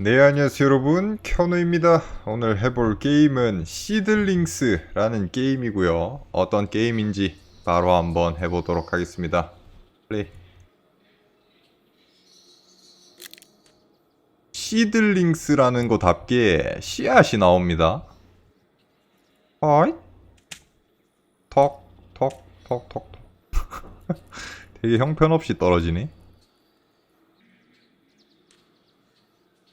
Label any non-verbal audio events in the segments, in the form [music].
네 안녕하세요 여러분. 켜누입니다. 오늘 해볼 게임은 시들링스라는 게임이고요. 어떤 게임인지 바로 한번 해보도록 하겠습니다. 플레이. 시들링스라는 거답게 씨앗이 나옵니다. 어이 턱턱턱턱턱. [laughs] 되게 형편없이 떨어지네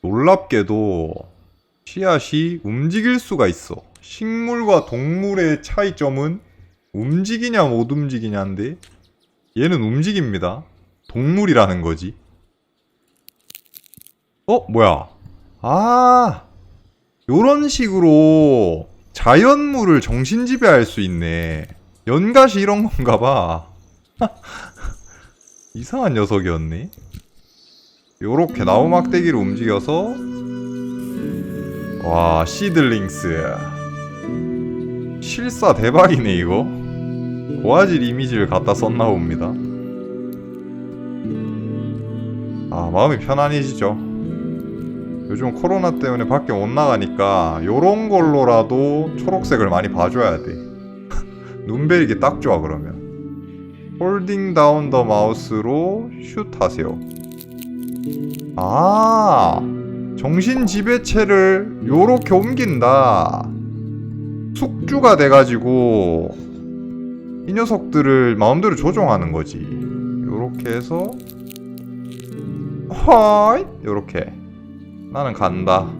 놀랍게도 씨앗이 움직일 수가 있어. 식물과 동물의 차이점은 움직이냐 못 움직이냐인데 얘는 움직입니다. 동물이라는 거지. 어 뭐야? 아 요런 식으로 자연물을 정신 지배할 수 있네. 연가시 이런 건가 봐. [laughs] 이상한 녀석이었네. 요렇게 나무 막대기를 움직여서 와 시들링스. 실사 대박이네 이거. 고화질 이미지를 갖다 썼나 봅니다. 아 마음이 편안해지죠. 요즘 코로나 때문에 밖에 못 나가니까 요런 걸로라도 초록색을 많이 봐줘야 돼. [laughs] 눈 베리기 딱 좋아 그러면. 홀딩 다운 더 마우스로 슛 하세요 아, 정신 지배체를 요렇게 옮긴다. 숙주가 돼가지고 이 녀석들을 마음대로 조종하는 거지. 요렇게 해서 허이 요렇게 나는 간다.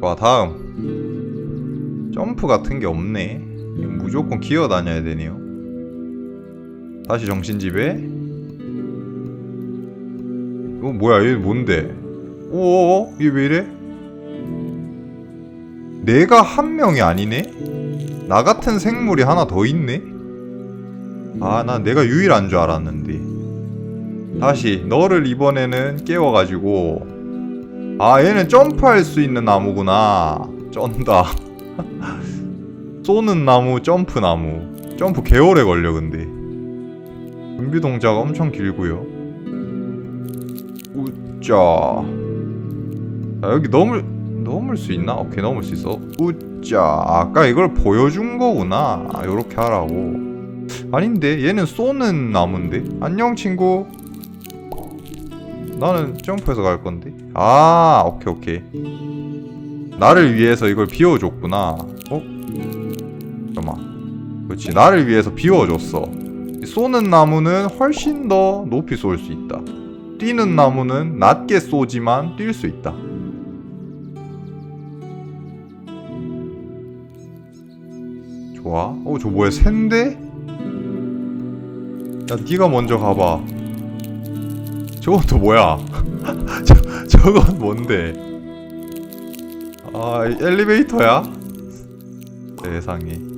와 다음 점프 같은 게 없네. 무조건 기어 다녀야 되네요. 다시 정신지배 어 뭐야 얘 뭔데? 오오오 얘왜 이래? 내가 한 명이 아니네? 나 같은 생물이 하나 더 있네? 아 난 내가 유일한 줄 알았는데. 다시 너를 이번에는 깨워가지고. 아 얘는 점프할 수 있는 나무구나. 쩐다. [laughs] 쏘는 나무 점프 나무. 점프 개오래 걸려 근데 준비 동작 엄청 길고요. 우짜. 자, 여기 넘을 넘을 수 있나? 오케이 넘을 수 있어. 우짜. 아까 이걸 보여준 거구나. 아, 요렇게 하라고. 아닌데 얘는 쏘는 나무인데. 안녕 친구. 나는 점프해서 갈 건데. 아 오케이 오케이. 나를 위해서 이걸 비워줬구나. 어? 잠깐만. 그렇지 나를 위해서 비워줬어. 쏘는 나무는 훨씬 더 높이 쏠 수 있다. 뛰는 나무는 낮게 쏘지만 뛸 수 있다. 좋아. 어, 저 뭐야? 샌데? 야, 네가 먼저 가봐. 저건 또 뭐야? [laughs] 저, 저건 뭔데? 아, 엘리베이터야? 세상에.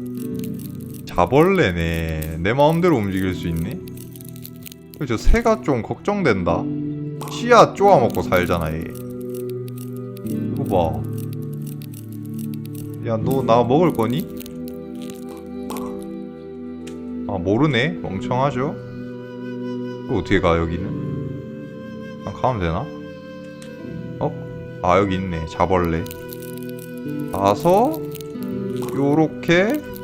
자벌레네. 내 마음대로 움직일 수 있네. 저 새가 좀 걱정된다. 씨앗 쪼아 먹고 살잖아 얘. 이거 봐. 야 너 나 먹을 거니? 아 모르네. 멍청하죠. 이거 어떻게 가 여기는? 그냥 가면 되나? 어? 아 여기 있네. 자벌레. 가서 요렇게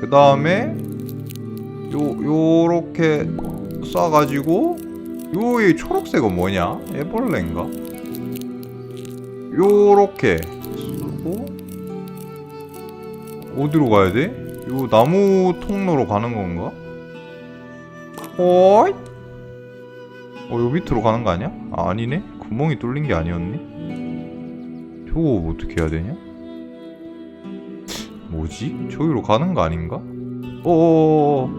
그 다음에 요 요렇게 쏴가지고 요이 초록색은 뭐냐? 애벌레인가? 요렇게 쏘고 어디로 가야 돼? 요 나무 통로로 가는 건가? 어이? 어, 요 밑으로 가는 거 아니야? 아, 아니네? 구멍이 뚫린 게 아니었네? 저거 어떻게 해야 되냐? 뭐지? 저기로 가는 거 아닌가? 어어어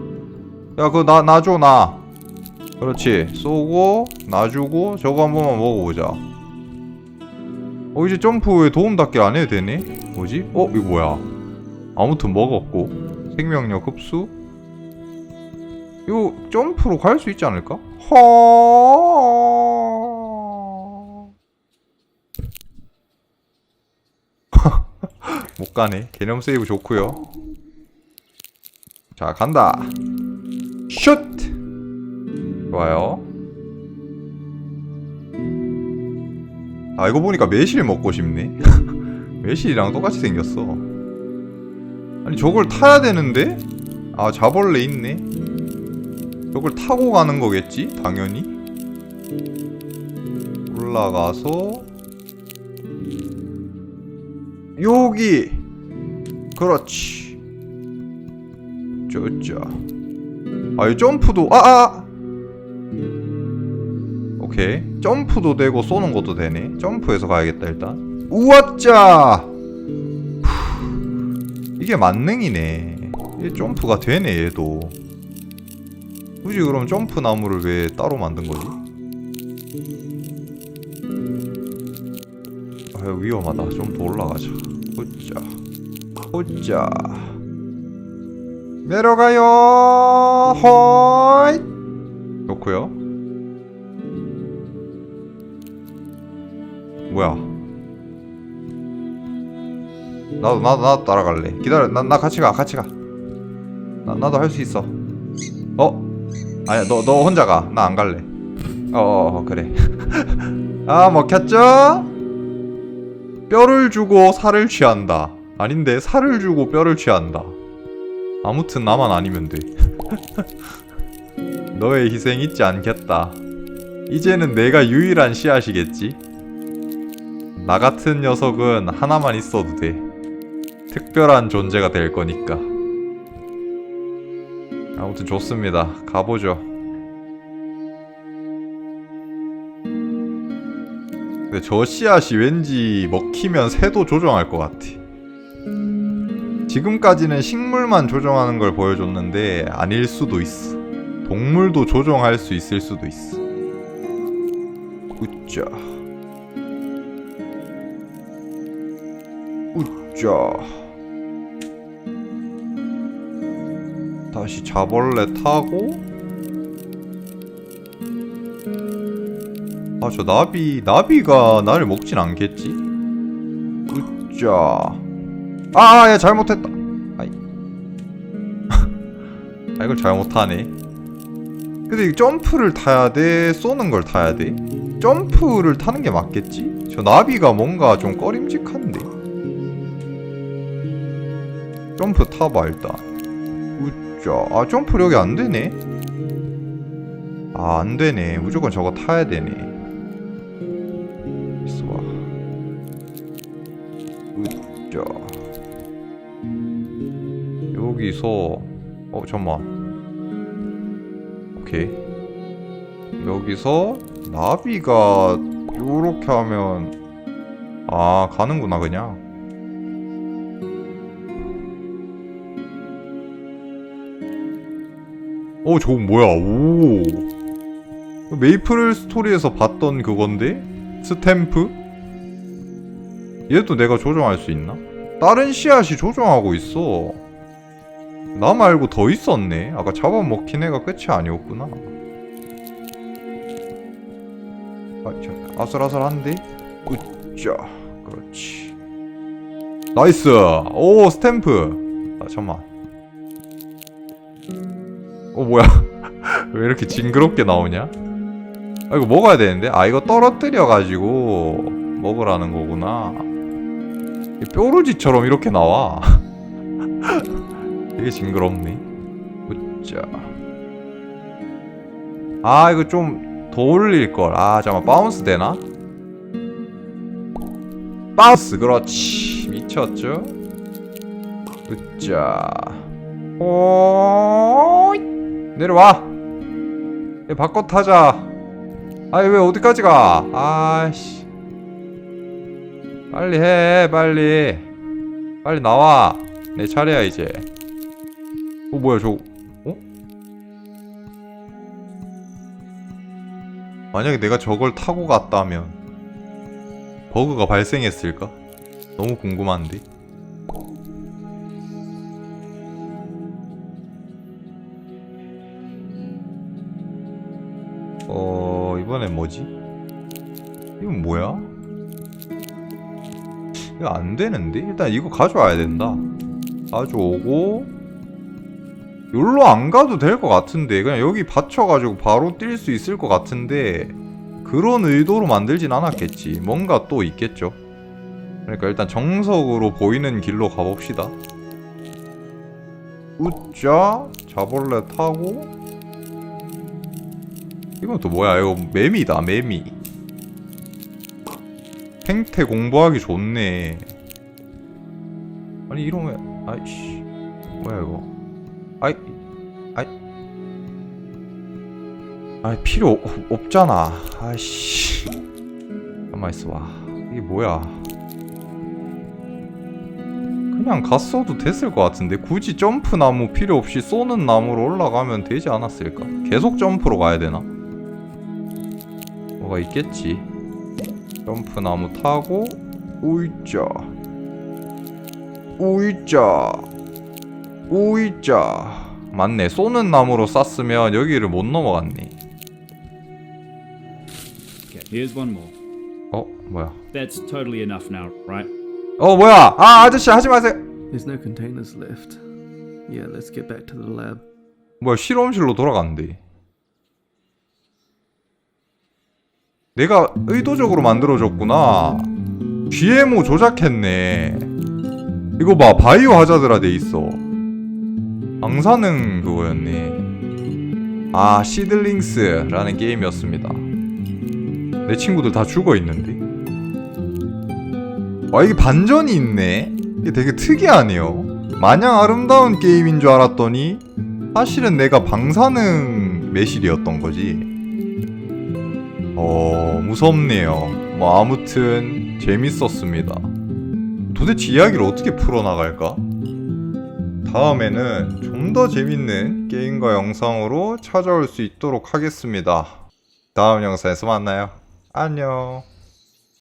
야 그거 나 놔줘 나 그렇지. 쏘고 놔주고 저거 한 번만 먹어보자. 어 이제 점프에 도움 닫기 안 해도 되네? 뭐지? 어 이거 뭐야? 아무튼 먹었고. 생명력 흡수. 이거 점프로 갈 수 있지 않을까? 허... 못 가네. 개념 세이브 좋고요. 자, 간다. 슛! 좋아요. 아 이거 보니까 매실 먹고 싶네. [laughs] 매실이랑 똑같이 생겼어. 아니 저걸 타야 되는데? 아 자벌레 있네. 저걸 타고 가는 거겠지? 당연히. 올라가서 여기 그렇지. 쪼쪼. 아, 이 점프도 아, 아! 오케이. 점프도 되고 쏘는 것도 되네. 점프해서 가야겠다, 일단. 후, 이게 만능이네. 이게 점프가 되네, 얘도. 굳이 그럼 점프 나무를 왜 따로 만든 거지? 아, 위험하다. 좀 더 올라가자. 호짜. 호짜. 내려가요. 호이. 좋고요. 뭐야? 나도 나도 나도 따라갈래. 기다려. 나 나 같이 가. 같이 가. 나 나도 할 수 있어. 어? 아니야. 너 너 혼자 가. 나 안 갈래. 어, 어, 어 그래. [laughs] 아 먹혔죠? 뼈를 주고 살을 취한다. 아닌데 살을 주고 뼈를 취한다. 아무튼 나만 아니면 돼. [laughs] 너의 희생 잊지 않겠다. 이제는 내가 유일한 씨앗이겠지. 나 같은 녀석은 하나만 있어도 돼. 특별한 존재가 될 거니까. 아무튼 좋습니다. 가보죠. 근데 저 씨앗이 왠지 먹히면 새도 조종할 것 같아. 지금까지는 식물만 조종하는 걸 보여줬는데 아닐 수도 있어. 동물도 조종할 수 있을 수도 있어. 우짜. 우짜. 다시 자벌레 타고 아 저 나비 나비가 나를 먹진 않겠지? 우짜. 아야 잘못했다. 아이. [laughs] 아 이걸 잘못하네. 근데 이 점프를 타야 돼? 쏘는 걸 타야 돼? 점프를 타는 게 맞겠지? 저 나비가 뭔가 좀 꺼림직한데. 점프 타봐 일단. 우짜. 아 점프 여기 안 되네. 아 안 되네. 무조건 저거 타야 되네 으쌰 여기서 어 잠만. 오케이. 여기서 나비가 요렇게 하면 아 가는구나 그냥. 어 저거 뭐야? 오. 메이플 스토리에서 봤던 그건데? 스탬프 얘도 내가 조종할 수 있나? 다른 씨앗이 조종하고 있어. 나 말고 더 있었네. 아까 잡아먹힌 애가 끝이 아니었구나. 아, 저, 아슬아슬한데? 으쌰. 그렇지. 나이스! 오, 스탬프! 아, 잠만. 어, 뭐야. [laughs] 왜 이렇게 징그럽게 나오냐? 아, 이거 먹어야 되는데? 아, 이거 떨어뜨려 가지고 먹으라는 거구나. 이 뾰루지처럼 이렇게 나와. [laughs] 되게 징그럽네. 으쌰. 아, 이거 좀 더 올릴걸. 아, 잠깐 바운스 되나? 바운스, 그렇지. 미쳤죠? 으쌰. 오, 내려와. 얘 바꿔 타자. 아이, 왜 어디까지 가? 아이씨. 빨리 해, 빨리. 빨리 나와. 내 차례야, 이제. 어, 뭐야, 저, 어? 만약에 내가 저걸 타고 갔다면, 버그가 발생했을까? 너무 궁금한데? 어, 이번엔 뭐지? 이건 뭐야? 이거 안 되는데? 일단 이거 가져와야 된다. 가져오고. 여기로 안 가도 될 것 같은데. 그냥 여기 받쳐가지고 바로 뛸 수 있을 것 같은데 그런 의도로 만들진 않았겠지. 뭔가 또 있겠죠. 그러니까 일단 정석으로 보이는 길로 가봅시다. 웃자. 자벌레 타고. 이건 또 뭐야? 이거 매미다 매미 생태 공부하기 좋네. 아니 이러면 아이씨. 뭐야 이거? 아이 아이. 아이 필요 없, 없잖아. 아이씨. 가만 있어 봐. 이게 뭐야? 그냥 갔어도 됐을 것 같은데 굳이 점프 나무 필요 없이 쏘는 나무로 올라가면 되지 않았을까? 계속 점프로 가야 되나? 뭐가 있겠지 점프 나무 타고 우이자 우이자 우이자 맞네 쏘는 나무로 쐈으면 여기를 못 넘어갔네 Okay, here's one more. 어 뭐야 That's totally enough now, right? 어 뭐야 아 아저씨 하지 마세요 There's no containers left. Yeah, let's get back to the lab. 뭐야 실험실로 돌아갔는데 내가 의도적으로 만들어줬구나. GMO 조작했네. 이거 봐 바이오 하자드라 돼 있어. 방사능 그거였네. 아 시들링스라는 게임이었습니다. 내 친구들 다 죽어 있는데? 아 이게 반전이 있네. 이게 되게 특이하네요. 마냥 아름다운 게임인 줄 알았더니 사실은 내가 방사능 매실이었던 거지. 어, 무섭네요. 뭐, 아무튼, 재밌었습니다. 도대체 이야기를 어떻게 풀어나갈까? 다음에는 좀 더 재밌는 게임과 영상으로 찾아올 수 있도록 하겠습니다. 다음 영상에서 만나요. 안녕.